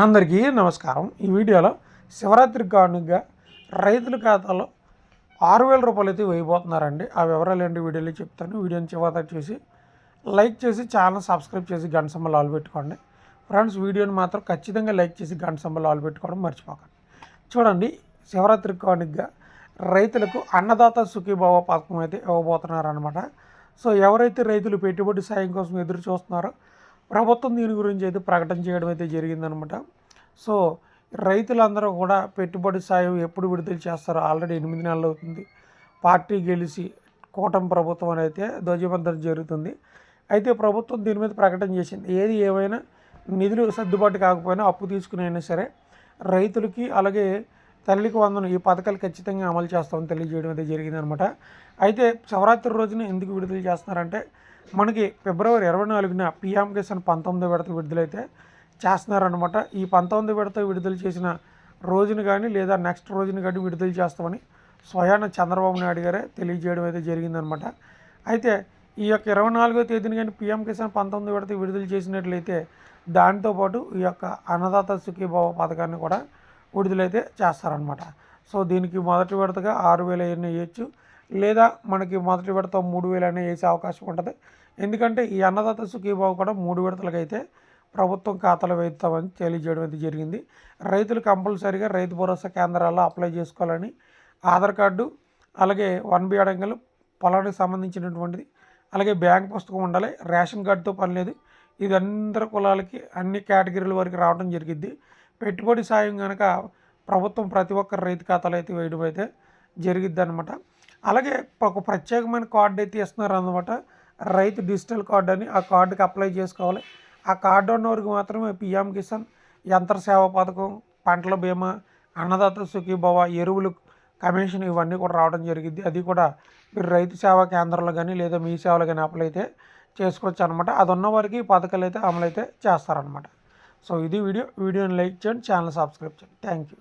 అందరికీ నమస్కారం. ఈ వీడియోలో శివరాత్రి కానుగా రైతుల ఖాతాలో ఆరు వేల రూపాయలు అయితే వేయబోతున్నారండి. ఆ వివరాలు ఏంటి వీడియోలో చెప్తాను. వీడియోని చివరి చూసి లైక్ చేసి ఛానల్ సబ్స్క్రైబ్ చేసి గంట సంబలు ఆలు పెట్టుకోండి. ఫ్రెండ్స్ వీడియోని మాత్రం ఖచ్చితంగా లైక్ చేసి గంట సంబలు ఆలు పెట్టుకోవడం మర్చిపోకండి. చూడండి శివరాత్రి కానుగా రైతులకు అన్నదాత సుఖీభావ పథకం అయితే ఇవ్వబోతున్నారనమాట సో ఎవరైతే రైతులు పెట్టుబడి సాయం కోసం ఎదురు చూస్తున్నారో ప్రభుత్వం దీని గురించి అయితే ప్రకటన చేయడం అయితే జరిగిందనమాట. సో రైతులందరూ కూడా పెట్టుబడి సాయం ఎప్పుడు విడుదల చేస్తారో ఆల్రెడీ ఎనిమిది నెలలు అవుతుంది. పార్టీ గెలిచి కూటమి ప్రభుత్వం అని అయితే ధ్వజబంధన జరుగుతుంది. అయితే ప్రభుత్వం దీని మీద ప్రకటన చేసింది. ఏది ఏమైనా నిధులు సర్దుబాటు కాకపోయినా అప్పు తీసుకునైనా అయినా సరే రైతులకి అలాగే తల్లికి వందనం ఈ పథకాలు ఖచ్చితంగా అమలు చేస్తామని తెలియజేయడం అయితే జరిగిందనమాట. అయితే శివరాత్రి రోజున ఎందుకు విడుదల చేస్తున్నారంటే మనకి ఫిబ్రవరి ఇరవై నాలుగున పిఎం కిసాన్ పంతొమ్మిది విడత విడుదలైతే చేస్తున్నారనమాట ఈ పంతొమ్మిది విడత విడుదల చేసిన రోజును కానీ లేదా నెక్స్ట్ రోజును కానీ విడుదల చేస్తామని స్వయాన చంద్రబాబు నాయుడు గారే తెలియజేయడం అయితే జరిగిందనమాట అయితే ఈ యొక్క ఇరవై నాలుగో తేదీన కానీ పిఎం కిసాన్ పంతొమ్మిది విడత విడుదల చేసినట్లయితే దాంతోపాటు ఈ యొక్క అన్నదాత సుఖీభావ పథకాన్ని కూడా విడుదలైతే చేస్తారనమాట సో దీనికి మొదటి విడతగా ఆరు వేల ఎన్ని వేయచ్చు. లేదా మనకి మొదటి విడత మూడు వేలు అయినా వేసే అవకాశం ఉంటుంది. ఎందుకంటే ఈ అన్నదాత సుఖీభావ కూడా మూడు విడతలకైతే అయితే ప్రభుత్వం ఖాతాలో వేస్తామని తెలియజేయడం అయితే జరిగింది. రైతులు కంపల్సరీగా రైతు భరోసా కేంద్రాల్లో అప్లై చేసుకోవాలని ఆధార్ కార్డు అలాగే వన్ బి అడంగలు పొలానికి సంబంధించినటువంటిది అలాగే బ్యాంక్ పుస్తకం ఉండాలి రేషన్ కార్డుతో పని లేదు. ఇది అందరి కులాలకి అన్ని కేటగిరీల వరకు రావడం జరిగింది. పెట్టుబడి సాయం కనుక ప్రభుత్వం ప్రతి ఒక్కరు రైతు ఖాతాలు అయితే వేయడం అయితే జరిగిద్ది అనమాట అలాగే ఒక ప్రత్యేకమైన కార్డు అయితే ఇస్తున్నారు అనమాట రైతు డిజిటల్ కార్డు అని ఆ కార్డుకి అప్లై చేసుకోవాలి. ఆ కార్డు ఉన్న మాత్రమే పిఎం కిసాన్ యంత్ర సేవ పథకం పంటల బీమా అన్నదాత సుఖీభవ ఎరువులు కమిషన్ ఇవన్నీ కూడా రావడం జరిగింది. అది కూడా మీరు రైతు సేవా కేంద్రంలో కానీ లేదా మీ సేవలు కానీ అప్లై అయితే చేసుకోవచ్చు అనమాట అది ఉన్న వారికి ఈ పథకాలు అయితే అమలు అయితే చేస్తారనమాట సో ఇది వీడియో. వీడియోని లైక్ చేయండి ఛానల్ సబ్స్క్రైబ్ చేయండి. Thank you.